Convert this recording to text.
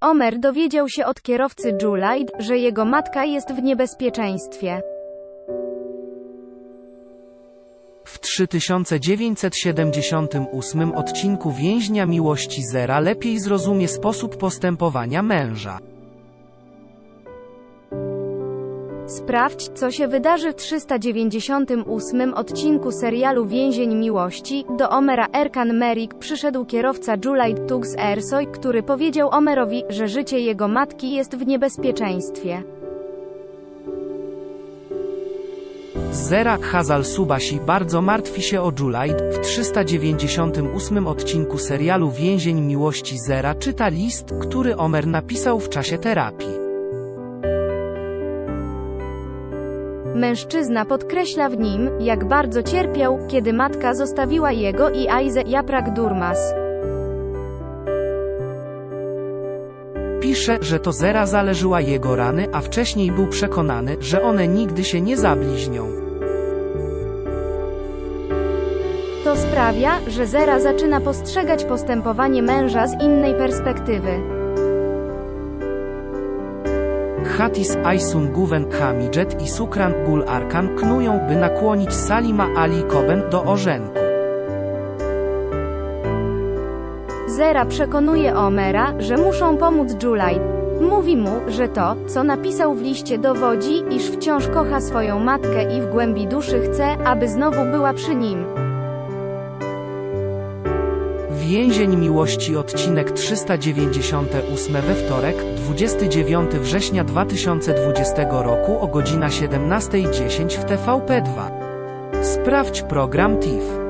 Omer dowiedział się od kierowcy Julide, że jego matka jest w niebezpieczeństwie. W 3978 odcinku Więźnia Miłości Zera lepiej zrozumie sposób postępowania męża. Sprawdź, co się wydarzy w 398 odcinku serialu Więzień Miłości. Do Omera Erkan Merik przyszedł kierowca Julide Tux Ersoy, który powiedział Omerowi, że życie jego matki jest w niebezpieczeństwie. Zera Hazal Subasi bardzo martwi się o Julide. W 398 odcinku serialu Więzień Miłości Zera czyta list, który Omer napisał w czasie terapii. Mężczyzna podkreśla w nim, jak bardzo cierpiał, kiedy matka zostawiła jego i Aize Japrak Durmas. Pisze, że to Zera zależyła jego rany, a wcześniej był przekonany, że one nigdy się nie zabliźnią. To sprawia, że Zera zaczyna postrzegać postępowanie męża z innej perspektywy. Hatis Aysun Guven Hamijet i Sukran Gul Arkan knują, by nakłonić Salima Ali Koben do orzenku. Zera przekonuje Omera, że muszą pomóc Julide. Mówi mu, że to, co napisał w liście dowodzi, iż wciąż kocha swoją matkę i w głębi duszy chce, aby znowu była przy nim. Więzień Miłości odcinek 398 we wtorek, 29 września 2020 roku o godzina 17.10 w TVP2. Sprawdź program TIFF.